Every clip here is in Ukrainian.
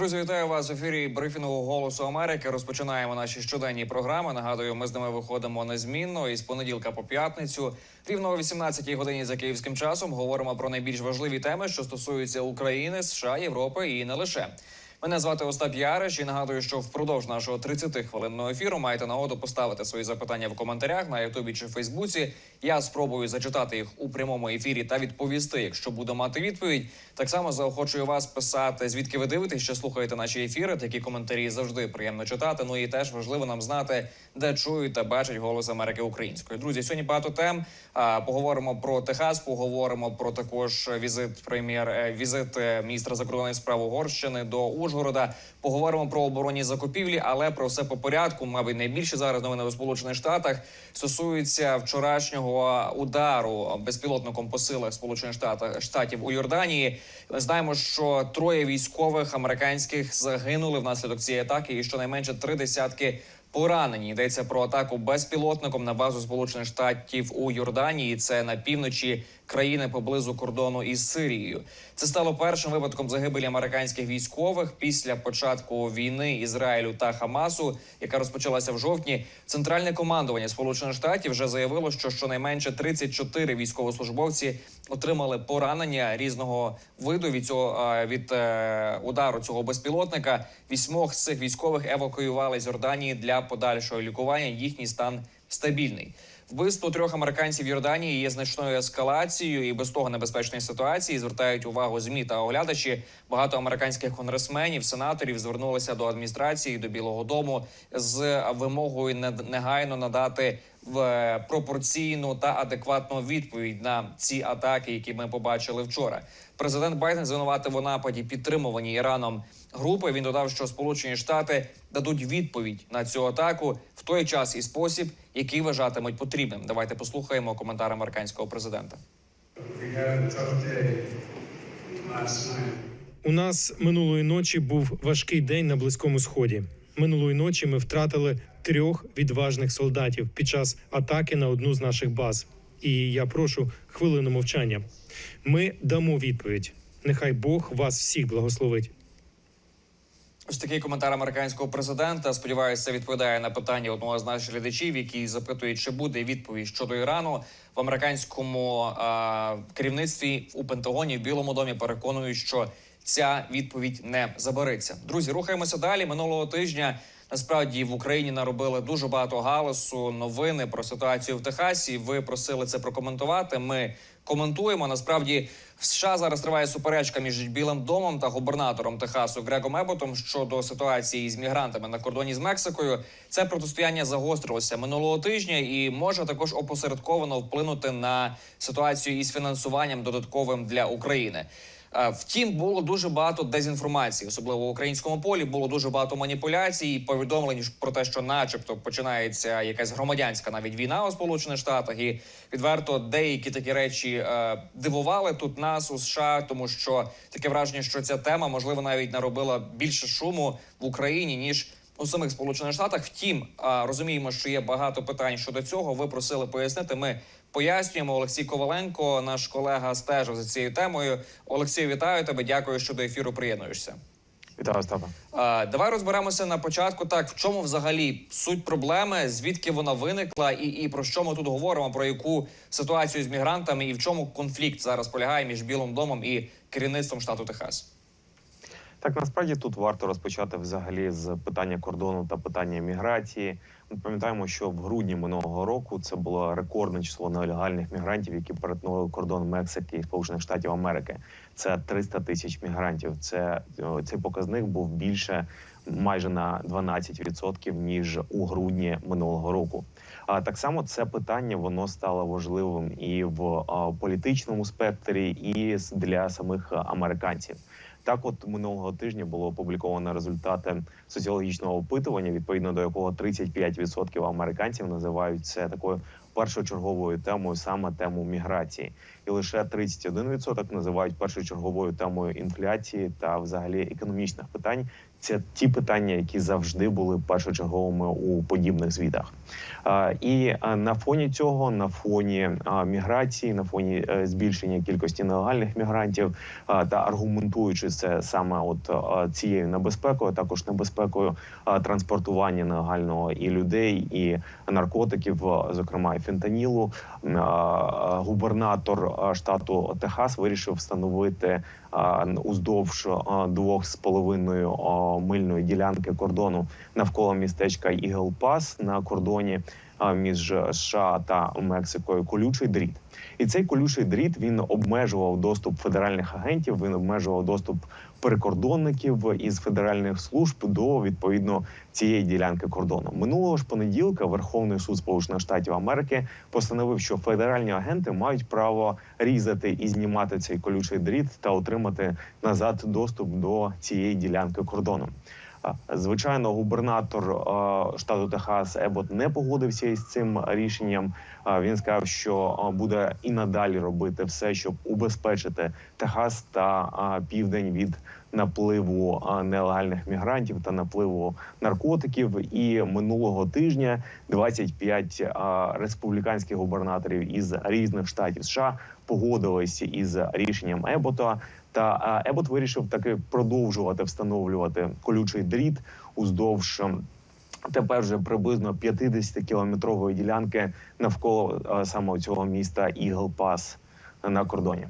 Друзі, вітаю вас в ефірі брифінгу Голосу Америки. Розпочинаємо наші щоденні програми. Нагадую, ми з ними виходимо незмінно із понеділка по п'ятницю. Рівно о 18-й годині за київським часом говоримо про найбільш важливі теми, що стосуються України, США, Європи і не лише. Мене звати Остап Яриш і нагадую, що впродовж нашого 30-хвилинного ефіру маєте нагоду поставити свої запитання в коментарях на Ютубі чи Фейсбуці. Я спробую зачитати їх у прямому ефірі та відповісти, якщо буду мати відповідь. Так само заохочую вас писати, звідки ви дивитесь, що слухаєте наші ефіри. Такі коментарі завжди приємно читати. Ну і теж важливо нам знати, де чують та бачать голос Америки українською. Друзі, сьогодні багато тем. Поговоримо про Техас, поговоримо про також візит прем'єр, е, візит е, міністра закордонних справ Угорщини до Ужгорода. Поговоримо про оборонні закупівлі, але про все по порядку. Мабуть, найбільше зараз новини у Сполучених Штатах стосуються вчорашнього удару безпілотником по силах Сполучених Штатів штатів у Йорданії. Ми знаємо, що троє військових американських загинули внаслідок цієї атаки, і щонайменше три десятки поранені. Йдеться про атаку безпілотником на базу Сполучених Штатів у Йорданії. Це на півночі країни поблизу кордону із Сирією. Це стало першим випадком загибелі американських військових після початку війни Ізраїлю та Хамасу, яка розпочалася в жовтні. Центральне командування Сполучених Штатів вже заявило, що щонайменше 34 військовослужбовці отримали поранення різного виду від цього від е, удару цього безпілотника. Вісьмох з цих військових евакуювали з Йорданії для подальшого лікування. Їхній стан стабільний. Вбивство трьох американців Йорданії є значною ескалацією і без того небезпечної ситуації звертають увагу змі та оглядачі. Багато американських конгресменів, сенаторів звернулися до адміністрації до Білого Дому з вимогою не- негайно надати в е, пропорційну та адекватну відповідь на ці атаки, які ми побачили вчора. Президент Байден звинуватив у нападі підтримувані Іраном групи. Він додав, що Сполучені Штати дадуть відповідь на цю атаку в той час і спосіб, який вважатимуть потрібним. Давайте послухаємо коментар американського президента. У нас минулої ночі був важкий день на близькому сході. Минулої ночі ми втратили трьох відважних солдатів під час атаки на одну з наших баз. І я прошу хвилину мовчання. Ми дамо відповідь. Нехай Бог вас всіх благословить. Ось такий коментар американського президента. Сподіваюся, відповідає на питання одного з наших глядачів, який запитує, чи буде відповідь щодо Ірану в американському а, керівництві у Пентагоні в Білому домі. Переконують, що ця відповідь не забереться. Друзі, рухаємося далі. Минулого тижня насправді в Україні наробили дуже багато галасу, новини про ситуацію в Техасі. Ви просили це прокоментувати. Ми коментуємо. Насправді в США зараз триває суперечка між Білим домом та губернатором Техасу Грегом Еботом щодо ситуації з мігрантами на кордоні з Мексикою. Це протистояння загострилося минулого тижня і може також опосередковано вплинути на ситуацію із фінансуванням додатковим для України. Е, Втім, було дуже багато дезінформації, особливо в українському полі. Було дуже багато маніпуляцій, повідомлень про те, що, начебто, починається якась громадянська навіть війна у Сполучених Штатах, і відверто деякі такі речі е, дивували тут нас у США, тому що таке враження, що ця тема можливо навіть наробила більше шуму в Україні ніж. У самих сполучених штатах, втім, розуміємо, що є багато питань щодо цього. Ви просили пояснити. Ми пояснюємо. Олексій Коваленко, наш колега, стежив за цією темою. Олексій, вітаю тебе. Дякую, що до ефіру приєднуєшся. Вітаю Остапа. Давай розберемося на початку. Так, в чому взагалі суть проблеми, звідки вона виникла, і, і про що ми тут говоримо? Про яку ситуацію з мігрантами, і в чому конфлікт зараз полягає між Білим домом і керівництвом штату Техас? Так насправді тут варто розпочати взагалі з питання кордону та питання міграції. Пам'ятаємо, що в грудні минулого року це було рекордне число нелегальних мігрантів, які перетнули кордон Мексики і Сполучених Штатів Америки. Це 300 тисяч мігрантів. Це цей показник був більше майже на 12% ніж у грудні минулого року. А так само це питання воно стало важливим і в політичному спектрі, і для самих американців. Так, от минулого тижня було опубліковано результати соціологічного опитування, відповідно до якого 35% американців називають це такою першочерговою темою, саме тему міграції, і лише 31% називають першочерговою темою інфляції та взагалі економічних питань, Це ті питання, які завжди були першочерговими у подібних звітах. І на фоні цього, на фоні міграції, на фоні е, збільшення кількості нелегальних мігрантів та аргументуючи це саме от цією небезпекою, також небезпекою транспортування нелегального і людей, і наркотиків, зокрема і фентанілу, губернатор штату Техас вирішив встановити уздовж двох з половиною мильної ділянки кордону навколо містечка Ігл Пас на кордоні е, між США та Мексикою колючий дріт. І цей колючий дріт він обмежував доступ федеральних агентів, він обмежував доступ прикордонників із федеральних служб до відповідно цієї ділянки кордону. Минулого ж понеділка Верховний суд Сполучених Штатів Америки постановив, що федеральні агенти мають право різати і знімати цей колючий дріт та отримати назад доступ до цієї ділянки кордону. Звичайно, губернатор штату Техас Ебот не погодився із цим рішенням. Він сказав, що буде і надалі робити все, щоб убезпечити Техас та південь від напливу нелегальних мігрантів та напливу наркотиків. І минулого тижня 25 а, республіканських губернаторів із різних штатів США погодилися із рішенням Ебота. Та Ебот вирішив таки продовжувати встановлювати колючий дріт уздовж. ем, Тепер вже приблизно 50 кілометрової ділянки навколо а, саме цього міста Ігл Пас на кордоні.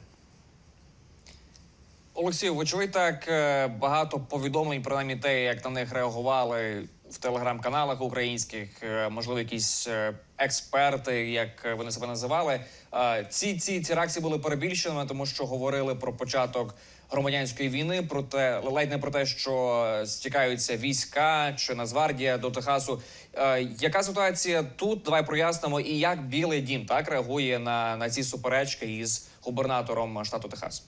Олексію, ви чуєте так е, багато повідомлень про намі те, як на них реагували в телеграм-каналах українських, е, можливо, якісь е, експерти, як е, вони себе називали. Ці ці ці реакції були перебільшеними, тому що говорили про початок громадянської війни, про те, ледь не про те, що стікаються війська чи Нацгвардія до Техасу. Яка ситуація тут? Давай прояснимо, і як Білий Дім так реагує на, на ці суперечки із губернатором штату Техас.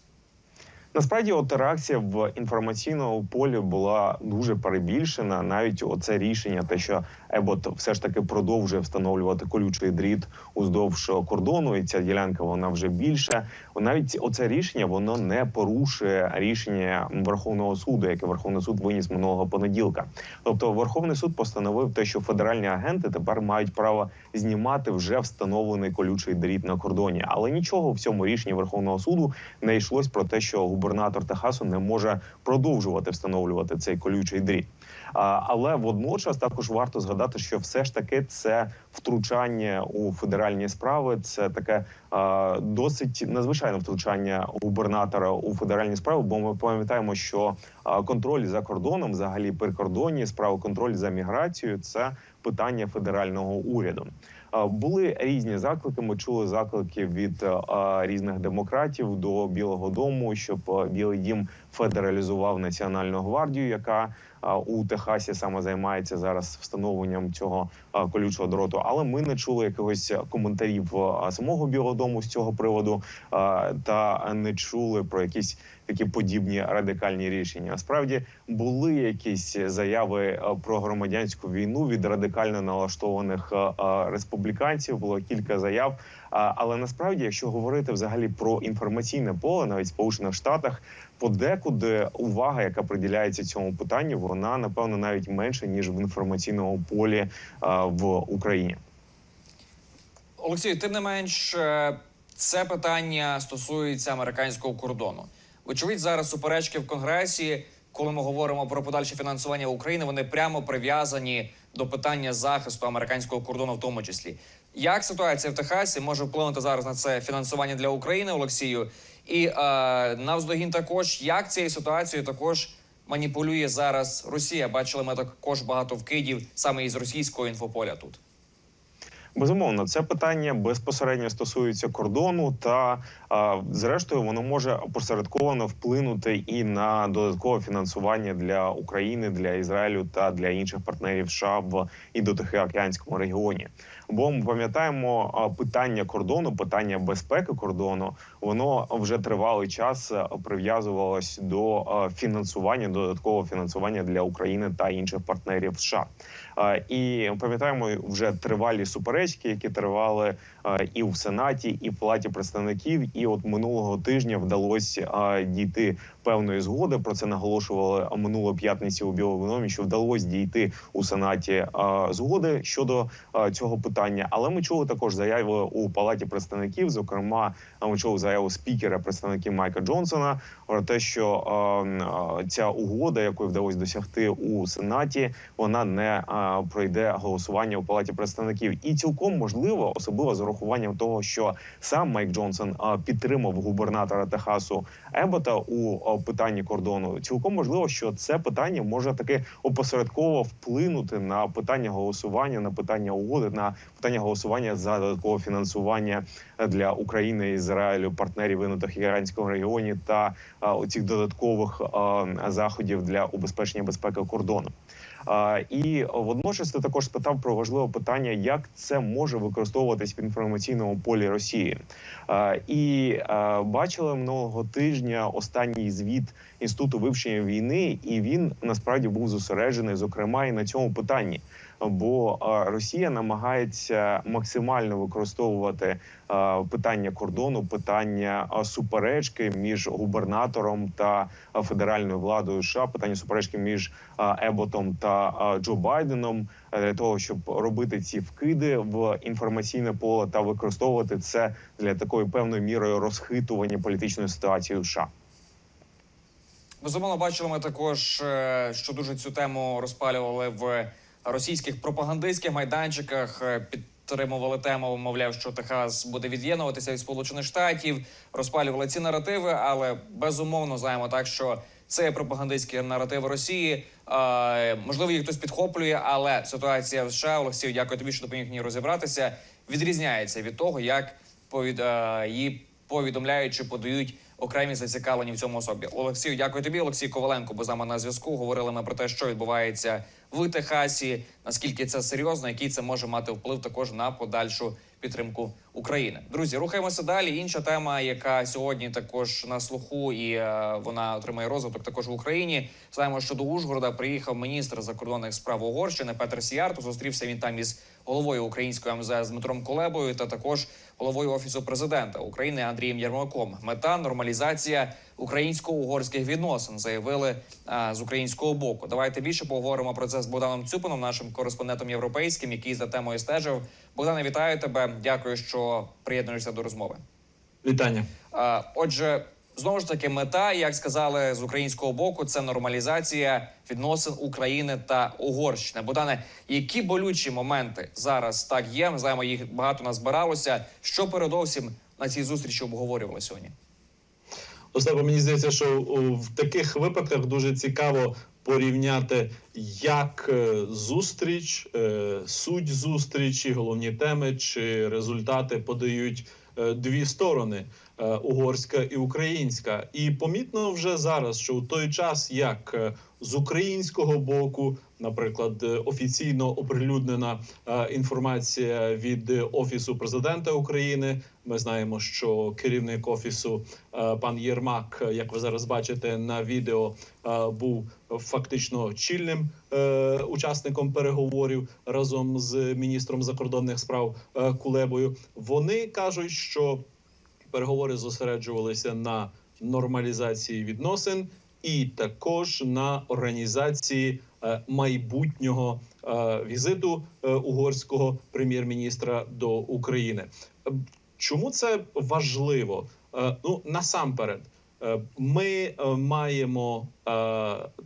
Насправді, от реакція в інформаційному полі була дуже перебільшена. Навіть оце рішення, те, що Ебот все ж таки продовжує встановлювати колючий дріт уздовж кордону, і ця ділянка вона вже більша. Навіть оце рішення воно не порушує рішення Верховного суду, яке Верховний суд виніс минулого понеділка. Тобто, Верховний суд постановив те, що федеральні агенти тепер мають право знімати вже встановлений колючий дріт на кордоні. Але нічого в цьому рішенні Верховного суду не йшлось про те, що губернатор Техасу не може продовжувати встановлювати цей колючий дріт. Але водночас також варто згадати, що все ж таки це втручання у федеральні справи. Це таке досить надзвичайне втручання губернатора у федеральні справи. Бо ми пам'ятаємо, що контроль за кордоном, взагалі прикордонні справи, контроль за міграцією це питання федерального уряду. Були різні заклики. Ми чули заклики від різних демократів до Білого Дому, щоб Білий Дім федералізував національну гвардію, яка у Техасі саме займається зараз встановленням цього колючого дроту. Але ми не чули якогось коментарів самого Білого Дому з цього приводу, та не чули про якісь такі подібні радикальні рішення. Насправді були якісь заяви про громадянську війну від радикально налаштованих а, а, республіканців. Було кілька заяв. Але насправді, якщо говорити взагалі про інформаційне поле, навіть Сполучених Штатах, подекуди увага, яка приділяється цьому питанню, вона напевно навіть менше ніж в інформаційному полі в Україні. Олексію, тим не менш, е, це питання стосується американського кордону. Вочевидь, зараз суперечки в Конгресі, коли ми говоримо про подальше фінансування України, вони прямо прив'язані до питання захисту американського кордону, в тому числі. Як ситуація в Техасі може вплинути зараз на це фінансування для України, Олексію? І е, навздогін також, як цією ситуацією також маніпулює зараз Росія? Бачили ми також багато вкидів саме із російського інфополя тут. Безумовно, це питання безпосередньо стосується кордону, та а, зрештою воно може посередковано вплинути і на додаткове фінансування для України, для Ізраїлю та для інших партнерів США в і до Тихоокеанському регіоні. Бо ми пам'ятаємо питання кордону, питання безпеки кордону, воно вже тривалий час прив'язувалось до фінансування, додаткового фінансування для України та інших партнерів США. І пам'ятаємо вже тривалі суперечки, які тривали і в Сенаті, і в Палаті представників. І от минулого тижня вдалося дійти певної згоди. Про це наголошували минулої п'ятниці у Білому що вдалося дійти у сенаті згоди щодо цього питання. Але ми чули також заяви у палаті представників. Зокрема, ми чули заяву спікера представників Майка Джонсона про те, що ця угода, якої вдалося досягти у сенаті, вона не пройде голосування у палаті представників, і цілком можливо, особливо з урахуванням того, що сам Майк Джонсон підтримав губернатора Техасу Ебота у питанні кордону. Цілком можливо, що це питання може таки опосередково вплинути на питання голосування, на питання угоди, на питання голосування за додаткове фінансування для України, Ізраїлю, партнерів винутих іранському регіоні та е, оцих додаткових е, заходів для убезпечення безпеки кордону. І водночас ти також спитав про важливе питання, як це може використовуватись в інформаційному полі Росії. І бачили минулого тижня останній звіт інституту вивчення війни, і він насправді був зосереджений, зокрема, і на цьому питанні. Бо Росія намагається максимально використовувати питання кордону, питання суперечки між губернатором та федеральною владою США, питання суперечки між Еботом та Джо Байденом е, для того, щоб робити ці вкиди в інформаційне поле та використовувати це для такої певною мірою розхитування політичної ситуації у США. Безумовно, бачили ми також, е, що дуже цю тему розпалювали в російських пропагандистських майданчиках. е, Підтримували тему, мовляв, що Техас буде від'єднуватися від Сполучених Штатів, розпалювали ці наративи, але безумовно знаємо так, що це пропагандистські наративи Росії. Е, можливо, їх хтось підхоплює, але ситуація в США Олексію, дякую тобі, що допоміг ній розібратися. Відрізняється від того, як повід її повідомляють чи подають окремі зацікавлені в цьому особі. Олексію, дякую тобі. Олексій Коваленко був з нами на зв'язку. Говорили ми про те, що відбувається в Техасі, наскільки це серйозно, який це може мати вплив також на подальшу підтримку України. Друзі, рухаємося далі. Інша тема, яка сьогодні також на слуху, і е, вона отримає розвиток також в Україні. Знаємо, що до Ужгорода приїхав міністр закордонних справ Угорщини Петр Сіярто. Зустрівся він там із головою української МЗС Дмитром Колебою та також головою офісу президента України Андрієм Єрмаком. Мета нормалізація українсько-угорських відносин заявили а, з українського боку. Давайте більше поговоримо про це з Богданом Цюпином, нашим кореспондентом європейським, який за темою стежив. Богдане, вітаю тебе. Дякую, що приєднуєшся до розмови. Вітання. А, Отже, знову ж таки, мета, як сказали з українського боку, це нормалізація відносин України та Угорщини. Богдане, які болючі моменти зараз так є? Ми знаємо, їх багато назбиралося. Що передовсім на цій зустрічі обговорювали сьогодні? Остапа, мені здається, що в таких випадках дуже цікаво порівняти, як е, зустріч, е, суть зустрічі, головні теми чи результати подають дві сторони е, угорська і українська. І помітно вже зараз, що у той час, як е, з українського боку, наприклад, е, офіційно оприлюднена е, інформація від офісу президента України. Ми знаємо, що керівник офісу е, пан Єрмак, як ви зараз бачите на відео, був фактично чільним учасником переговорів разом з міністром закордонних справ Кулебою. Вони кажуть, що переговори зосереджувалися на нормалізації відносин і також на організації е, майбутнього е, візиту е, угорського прем'єр-міністра до України. Е, Чому це важливо? Ну насамперед, ми маємо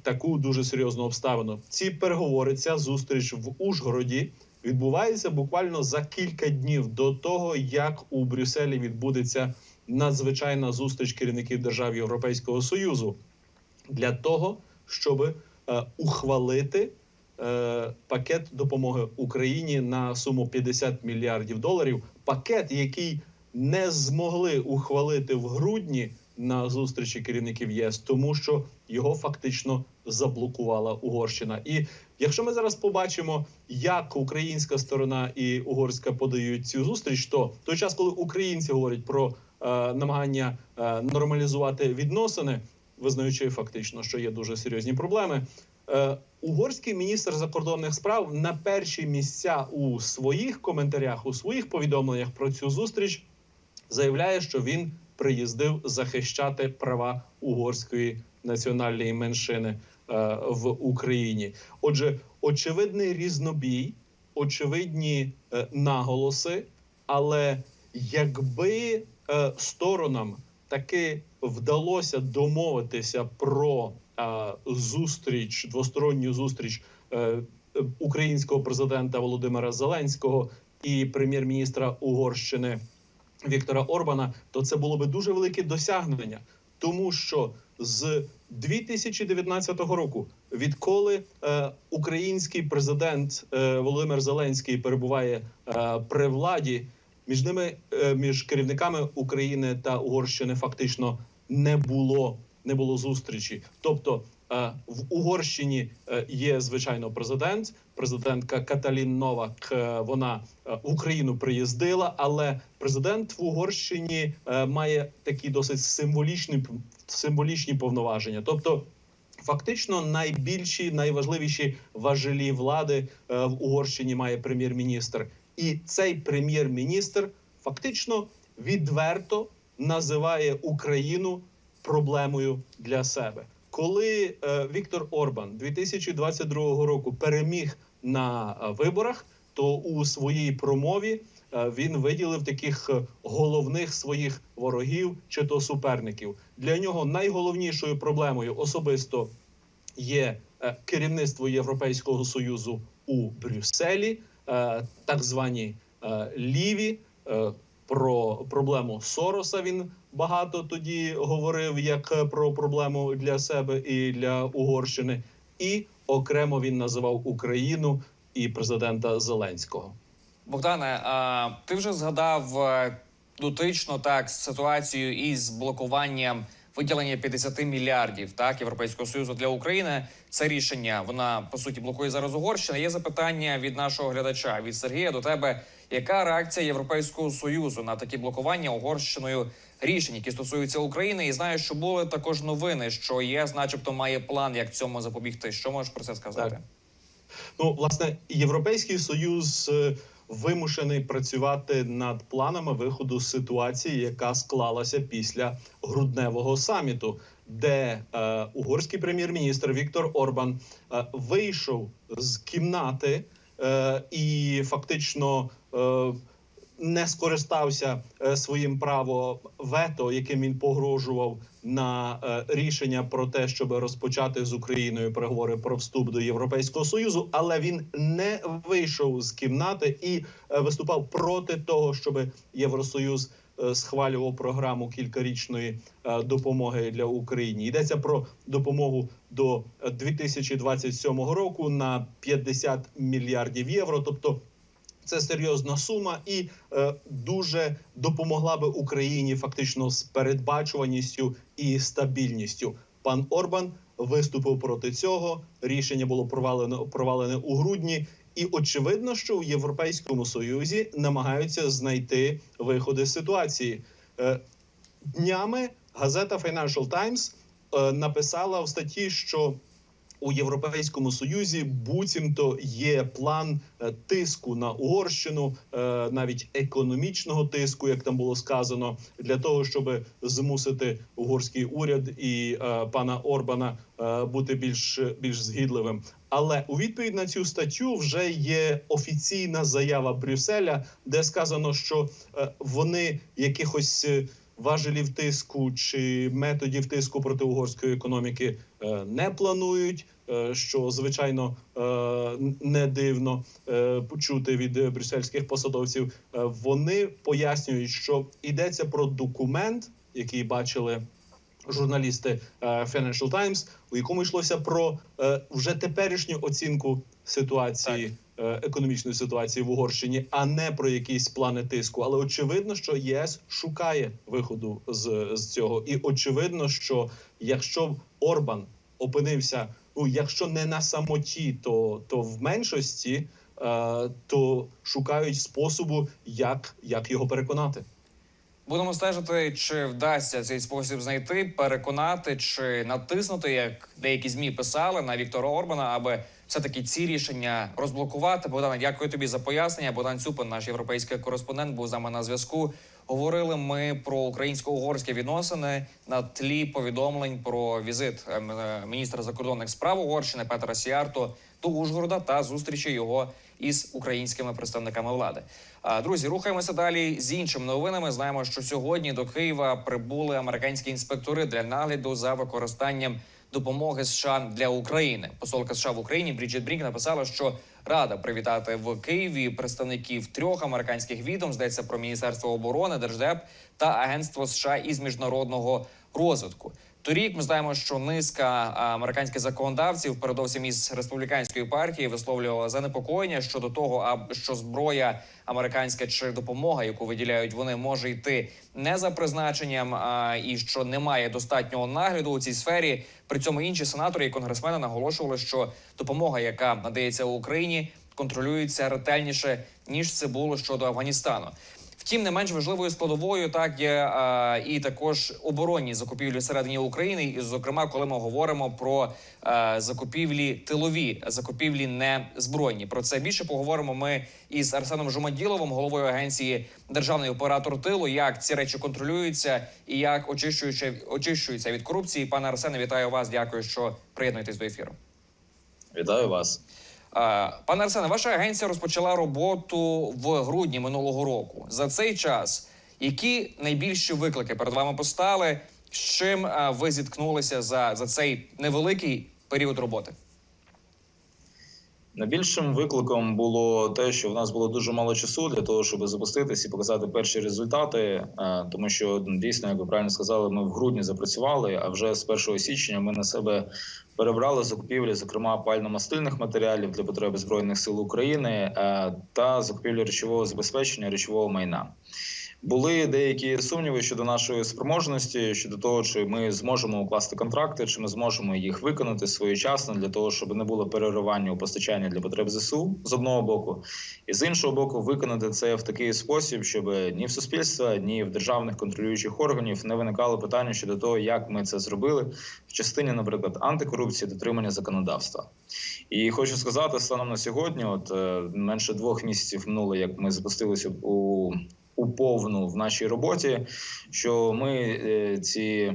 таку дуже серйозну обставину. Ці переговори, ця зустріч в Ужгороді відбувається буквально за кілька днів до того, як у Брюсселі відбудеться надзвичайна зустріч керівників держав Європейського союзу для того, щоб е, ухвалити е, пакет допомоги Україні на суму 50 мільярдів доларів. Пакет, який не змогли ухвалити в грудні на зустрічі керівників ЄС, тому що його фактично заблокувала Угорщина. І якщо ми зараз побачимо, як українська сторона і угорська подають цю зустріч, то той час, коли українці говорять про е, намагання е, нормалізувати відносини, визнаючи фактично, що є дуже серйозні проблеми. Е, угорський міністр закордонних справ на перші місця у своїх коментарях, у своїх повідомленнях про цю зустріч заявляє, що він приїздив захищати права угорської національної меншини е, в Україні. Отже, очевидний різнобій, очевидні е, наголоси, але якби сторонам таки вдалося домовитися про е, зустріч, двосторонню зустріч е, українського президента Володимира Зеленського і прем'єр-міністра Угорщини Віктора Орбана, то це було би дуже велике досягнення, тому що з 2019 року, відколи е, український президент е, Володимир Зеленський перебуває е, при владі, між ними, е, між керівниками України та Угорщини, фактично не було не було зустрічі. Тобто е, в Угорщині е, є звичайно президент, президентка Каталін Новак. е, Вона в Україну приїздила, але президент в Угорщині має такі досить символічні символічні повноваження. Тобто, фактично, найбільші, найважливіші важелі влади в Угорщині має прем'єр-міністр, і цей прем'єр-міністр фактично відверто називає Україну проблемою для себе. Коли е, Віктор Орбан 2022 року переміг на е, виборах, то у своїй промові е, він виділив таких головних своїх ворогів чи то суперників. Для нього найголовнішою проблемою особисто є керівництво Європейського союзу у Брюсселі, так звані ліві. Про проблему Сороса він багато тоді говорив як про проблему для себе і для Угорщини, і окремо він називав Україну і президента Зеленського. Богдане, а ти вже згадав е, дотично так ситуацію із блокуванням виділення 50 мільярдів так європейського союзу для України. Це рішення вона по суті блокує зараз Угорщина. Є запитання від нашого глядача від Сергія до тебе. Яка реакція Європейського союзу на такі блокування Угорщиною рішень, які стосуються України? І знаю, що були також новини, що ЄС, начебто, має план, як цьому запобігти. Що можеш про це сказати? Так. Ну, власне, Європейський союз е, вимушений працювати над планами виходу з ситуації, яка склалася після грудневого саміту, де е, угорський прем'єр-міністр Віктор Орбан е, вийшов з кімнати і фактично. Е, не скористався е, своїм правом вето, яким він погрожував на е, рішення про те, щоб розпочати з Україною переговори про вступ до Європейського союзу, але він не вийшов з кімнати і е, виступав проти того, щоб Євросоюз е, схвалював програму кількарічної е, допомоги для України. Йдеться про допомогу до е, 2027 року на 50 мільярдів євро, тобто це серйозна сума і е, дуже допомогла би Україні фактично з передбачуваністю і стабільністю. Пан Орбан виступив проти цього. Рішення було провалено провалене у грудні. І очевидно, що у Європейському Союзі намагаються знайти виходи з ситуації. Е, днями газета Financial Times е, написала в статті, що у Європейському Союзі буцімто є план е, тиску на Угорщину, е, навіть економічного тиску, як там було сказано, для того, щоб змусити угорський уряд і е, пана Орбана бути більш більш згідливим. Але у відповідь на цю статтю вже є офіційна заява Брюсселя, де сказано, що вони якихось важелів тиску чи методів тиску проти угорської економіки е, не планують. е, Що звичайно е, не дивно почути від брюссельських посадовців. Вони пояснюють, що йдеться про документ, який бачили журналісти Financial Times, у якому йшлося про вже теперішню оцінку ситуації. Е, Економічної ситуації в Угорщині, а не про якісь плани тиску. Але очевидно, що ЄС шукає виходу з, з цього, і очевидно, що якщо Орбан опинився, ну якщо не на самоті, то, то в меншості, е, то шукають способу, як, як його переконати. Будемо стежити, чи вдасться цей спосіб знайти, переконати чи натиснути, як деякі змі писали на Віктора Орбана, аби все таки ці рішення розблокувати. Богдане, дякую тобі за пояснення. Богдан Цюпин, наш європейський кореспондент, був з нами на зв'язку. Говорили ми про українсько-угорські відносини на тлі повідомлень про візит ем, е, міністра закордонних справ Угорщини Петра Сіарто до Ужгорода та зустрічі його із українськими представниками влади. Друзі, рухаємося далі з іншими новинами. Знаємо, що сьогодні до Києва прибули американські інспектори для нагляду за використанням допомоги США для України. Посолка США в Україні Бріджит Брінк написала, що рада привітати в Києві представників трьох американських відомств, здається про Міністерство оборони, Держдеп та Агентство США із міжнародного розвитку. Торік ми знаємо, що низка американських законодавців, передовсім із республіканської партії, висловлювала занепокоєння щодо того, а що зброя американська чи допомога, яку виділяють вони, може йти не за призначенням, а і що немає достатнього нагляду у цій сфері. При цьому інші сенатори і конгресмени наголошували, що допомога, яка надається Україні, контролюється ретельніше ніж це було щодо Афганістану. Втім, не менш важливою складовою так є а, і також оборонні закупівлі всередині України. І, зокрема, коли ми говоримо про а, закупівлі тилові, закупівлі не збройні. Про це більше поговоримо ми із Арсеном Жумаділовим, головою агенції Державний оператор тилу. Як ці речі контролюються і як очищуються, очищуються від корупції. Пане Арсене, вітаю вас. Дякую, що приєднуєтесь до ефіру. Вітаю вас. А, Пане Арсене, ваша агенція розпочала роботу в грудні минулого року. За цей час які найбільші виклики перед вами постали? З чим ви зіткнулися за, за цей невеликий період роботи? Найбільшим викликом було те, що в нас було дуже мало часу для того, щоб запуститись і показати перші результати. е, Тому що ну, дійсно, як ви правильно сказали, ми в грудні запрацювали. А вже з 1 січня ми на себе перебрали закупівлі, зокрема пально-мастильних матеріалів для потреби збройних сил України е, та закупівлі речового забезпечення речового майна. Були деякі сумніви щодо нашої спроможності, щодо того, чи ми зможемо укласти контракти, чи ми зможемо їх виконати своєчасно для того, щоб не було переривання у постачанні для потреб ЗСУ з одного боку, і з іншого боку, виконати це в такий спосіб, щоб ні в суспільства, ні в державних контролюючих органів не виникало питання щодо того, як ми це зробили в частині, наприклад, антикорупції, дотримання законодавства. І хочу сказати, станом на сьогодні, от е, менше двох місяців минуло, як ми запустилися у у повну в нашій роботі, що ми е, ці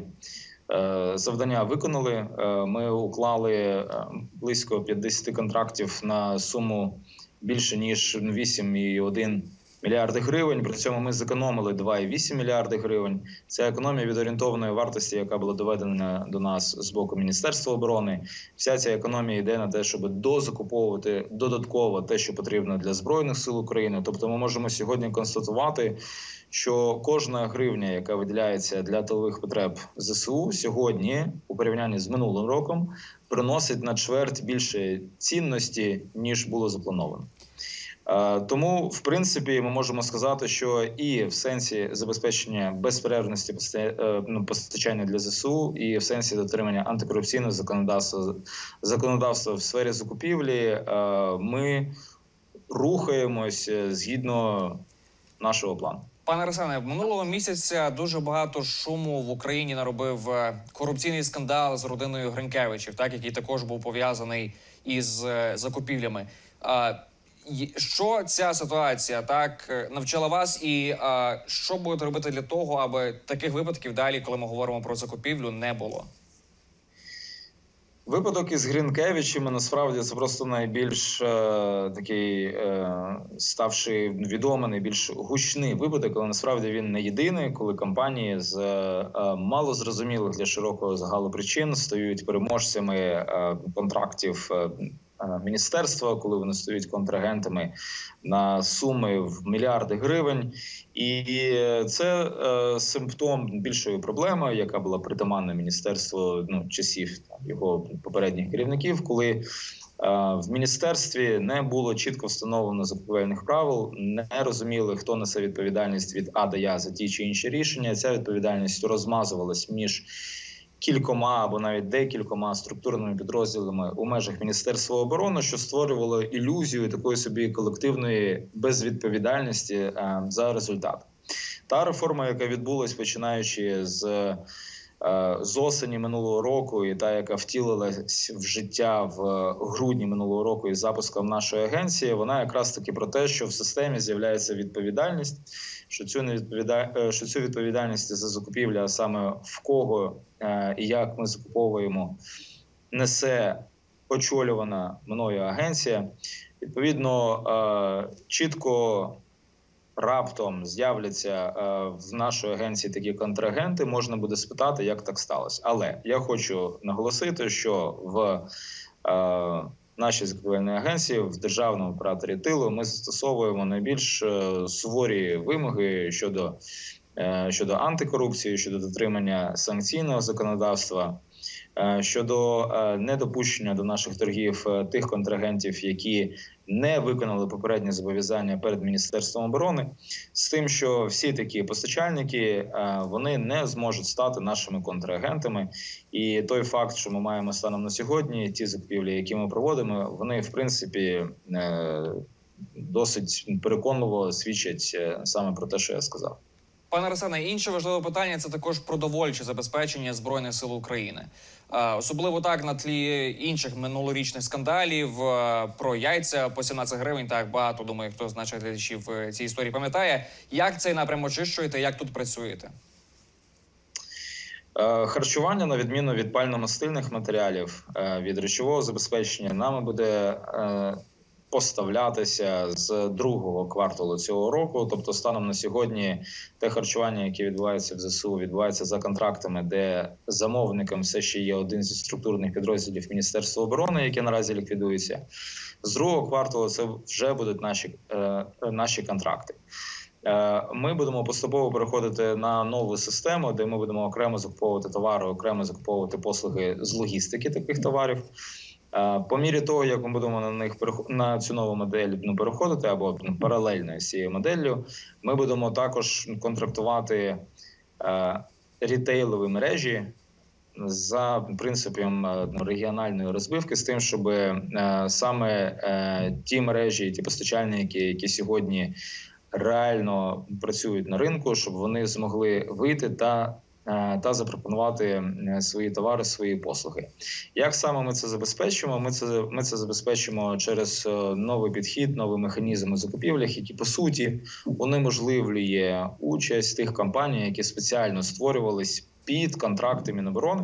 е, завдання виконали. Е, Ми уклали близько 50 контрактів на суму більше ніж 8,1 мільярди гривень. При цьому ми зекономили 2,8 мільярди гривень. Це економія від орієнтовної вартості, яка була доведена до нас з боку Міністерства оборони. Вся ця економія йде на те, щоб дозакуповувати додатково те, що потрібно для збройних сил України. Тобто, ми можемо сьогодні констатувати, що кожна гривня, яка виділяється для тилових потреб ЗСУ, сьогодні у порівнянні з минулим роком, приносить на чверть більше цінності ніж було заплановано. Е, Тому, в принципі, ми можемо сказати, що і в сенсі забезпечення безперервності е, ну, постачання для ЗСУ, і в сенсі дотримання антикорупційного законодавства законодавства в сфері закупівлі, е, ми рухаємося згідно нашого плану. Пане Арсене, минулого місяця дуже багато шуму в Україні наробив корупційний скандал з родиною Гринкевичів, так який також був пов'язаний із закупівлями. Що ця ситуація так е, навчила вас, і а, що будете робити для того, аби таких випадків далі, коли ми говоримо про закупівлю, не було? Випадок із Гринкевичами насправді це просто найбільш е, такий е, ставши відомий, найбільш гучний випадок, але насправді він не єдиний, коли компанії з е, мало зрозумілих для широкого загалу причин стають переможцями е, контрактів. е, е, Міністерства, коли вони стають контрагентами на суми в мільярди гривень, і це е, симптом більшої проблеми, яка була притаманна міністерству ну, часів його попередніх керівників, коли е, в міністерстві не було чітко встановлено закупівельних правил, не розуміли, хто несе відповідальність від А до Я за ті чи інші рішення. Ця відповідальність розмазувалась між кількома або навіть декількома структурними підрозділами у межах Міністерства оборони, що створювало ілюзію такої собі колективної безвідповідальності е, за результат. Та реформа, яка відбулась починаючи з е, з осені минулого року, і та, яка втілилась в життя в грудні минулого року із запуском нашої агенції, вона якраз таки про те, що в системі з'являється відповідальність, що цю не відповіда... е, що цю відповідальність за закупівлю, а саме в кого е, і як ми закуповуємо, несе очолювана мною агенція. Відповідно, е, чітко раптом з'являться в нашої агенції такі контрагенти, можна буде спитати, як так сталося. Але я хочу наголосити, що в е, нашій агенції в державному операторі тилу ми застосовуємо найбільш е, суворі вимоги щодо, е, щодо антикорупції, щодо дотримання санкційного законодавства. Е, Щодо е, недопущення до наших торгів е, тих контрагентів, які не виконали попередні зобов'язання перед міністерством оборони, з тим, що всі такі постачальники вони не зможуть стати нашими контрагентами. І той факт, що ми маємо станом на сьогодні, ті закупівлі, які ми проводимо, вони в принципі досить переконливо свідчать саме про те, що я сказав. Пане Арсене, інше важливе питання це також продовольче забезпечення збройних сил України, особливо так на тлі інших минулорічних скандалів про яйця по 17 гривень. Так багато думаю, хто з наших глядачів е, ці історії пам'ятає. Як цей напрям очищуєте? Як тут працюєте? Е, Харчування, на відміну від пально-мастильних матеріалів, е, від речового забезпечення, нами буде поставлятися з другого кварталу цього року. Тобто, станом на сьогодні, те харчування, яке відбувається в ЗСУ, відбувається за контрактами, де замовником все ще є один зі структурних підрозділів Міністерства оборони, яке наразі ліквідується. З другого кварталу це вже будуть наші, е, наші контракти. Е, Ми будемо поступово переходити на нову систему, де ми будемо окремо закуповувати товари, окремо закуповувати послуги з логістики таких товарів. По мірі того, як ми будемо на них на цю нову модель ну, переходити або ну, паралельно з цією моделлю, ми будемо також контрактувати е, рітейлові мережі за принципом е, ну, регіональної розбивки, з тим, щоб е, саме е, ті мережі, ті постачальники, які сьогодні реально працюють на ринку, щоб вони змогли вийти та, та запропонувати е, свої товари, свої послуги. Як саме ми це забезпечимо? Ми це ми це забезпечимо через е, новий підхід, новий механізм у закупівлях, який по суті унеможливлює участь тих компаній, які спеціально створювались під контракти Міноборони,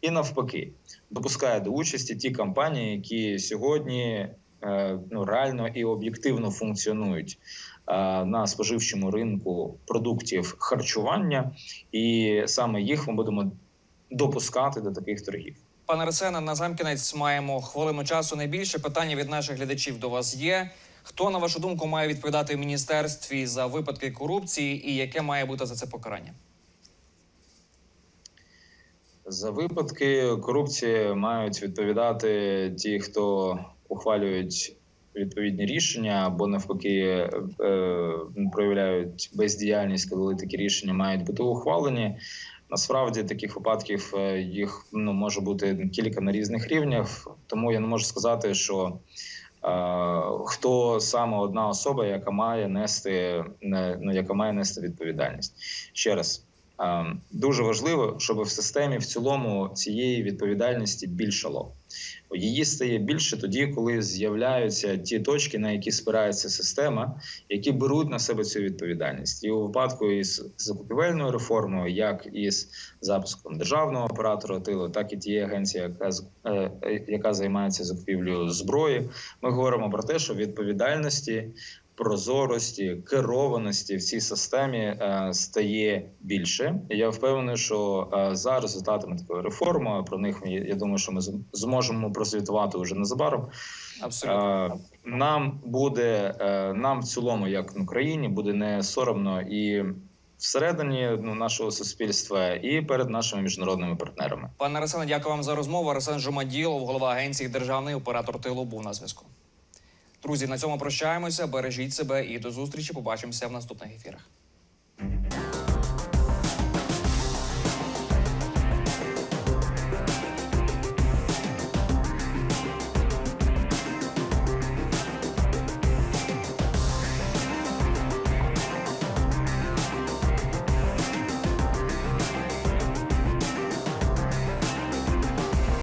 і навпаки, допускає до участі ті компанії, які сьогодні е, ну реально і об'єктивно функціонують е, на споживчому ринку продуктів харчування, і саме їх ми будемо допускати до таких торгів. Пане Арсене, на замкінець маємо хвилину часу. Найбільше питання від наших глядачів до вас є. Хто, на вашу думку, має відповідати в міністерстві за випадки корупції, і яке має бути за це покарання? За випадки корупції мають відповідати ті, хто ухвалюють відповідні рішення, або навпаки е, проявляють бездіяльність, коли такі рішення мають бути ухвалені. Насправді таких випадків е, їх ну може бути кілька на різних рівнях, тому я не можу сказати, що е, хто саме одна особа, яка має нести не- ну, яка має нести відповідальність. Ще раз. Е, Дуже важливо, щоб в системі в цілому цієї відповідальності більшало. Її стає більше тоді, коли з'являються ті точки, на які спирається система, які беруть на себе цю відповідальність. І у випадку із закупівельною реформою, як із запуском державного оператора тилу, так і тієї агенції, яка е, е, яка займається закупівлею зброї, ми говоримо про те, що відповідальності прозорості, керованості в цій системі е, стає більше. Я впевнений, що е, за результатами такої реформи про них я думаю, що ми з- зможемо прозвітувати вже незабаром. Абсолютно. Е, Нам буде е, нам в цілому, як в Україні, буде не соромно і всередині ну, нашого суспільства, і перед нашими міжнародними партнерами. Пане Арсене, дякую вам за розмову. Арсен Жумаділов, голова агенції Державний оператор тилу, був на зв'язку. Друзі, на цьому прощаємося. Бережіть себе і до зустрічі. Побачимося в наступних ефірах.